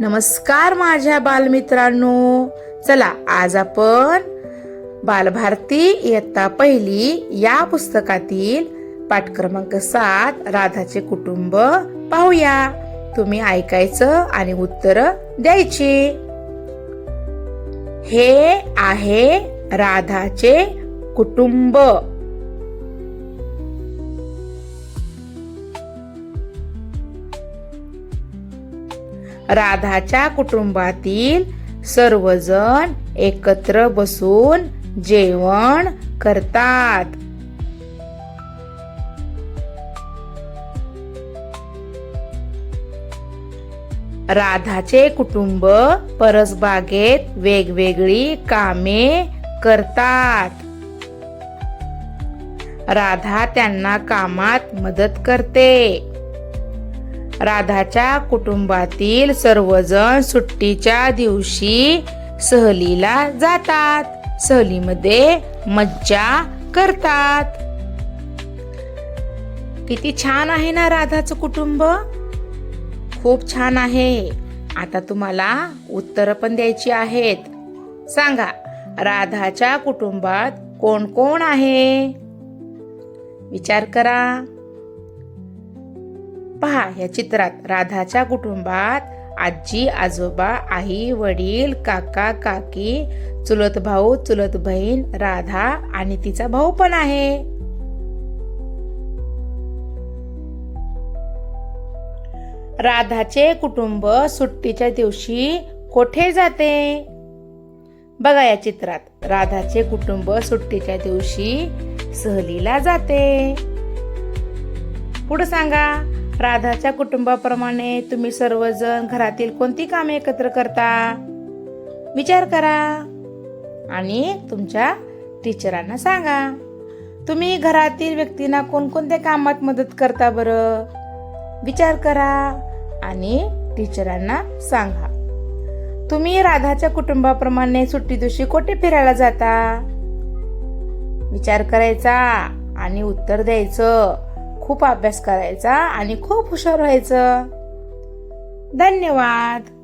नमस्कार माझ्या बालमित्रांनो. चला आज आपण बालभारती इयत्ता पहिली या पुस्तकातील पाठ क्रमांक सात राधाचे कुटुंब पाहूया. तुम्ही ऐकायचं आणि उत्तर द्यायची. हे आहे राधाचे कुटुंब. राधाच्या कुटुंबातील सर्वजण एकत्र बसून जेवण करतात. राधाचे कुटुंब परसबागेत वेगवेगळी कामे करतात. राधा त्यांना कामात मदत करते. राधाच्या कुटुंबातील सर्वजण सुट्टीच्या दिवशी सहलीला जातात. सहलीमध्ये मज्जा करतात. किती छान आहे ना राधाचं कुटुंब? खूप छान आहे. आता तुम्हाला उत्तर पण द्यायची आहेत. सांगा राधाच्या कुटुंबात कोण कोण आहे? विचार करा. पहा या चित्रात. राधाच्या कुटुंबात आजी आजोबा आई वडील काका काकी चुलत भाऊ चुलत बहीण राधा आणि तिचा भाऊ पण आहे. राधाचे कुटुंब सुट्टीच्या दिवशी कोठे जाते? बघा या चित्रात. राधाचे कुटुंब सुट्टीच्या दिवशी सहलीला जाते. पुढे सांगा. राधाच्या कुटुंबाप्रमाणे तुम्ही सर्वजण घरातील कोणती कामे एकत्र करता? विचार करा. आणि तुमच्या टीचरांना सांगा. तुम्ही घरातील व्यक्तींना कोणकोणत्या कामात मदत करता बरं? विचार करा आणि टीचरांना सांगा. तुम्ही राधाच्या कुटुंबाप्रमाणे सुट्टी दिवशी कोठे फिरायला जाता? विचार करायचा आणि उत्तर द्यायचं. खूप अभ्यास करायचा आणि खूप हुशार व्हायचं. धन्यवाद.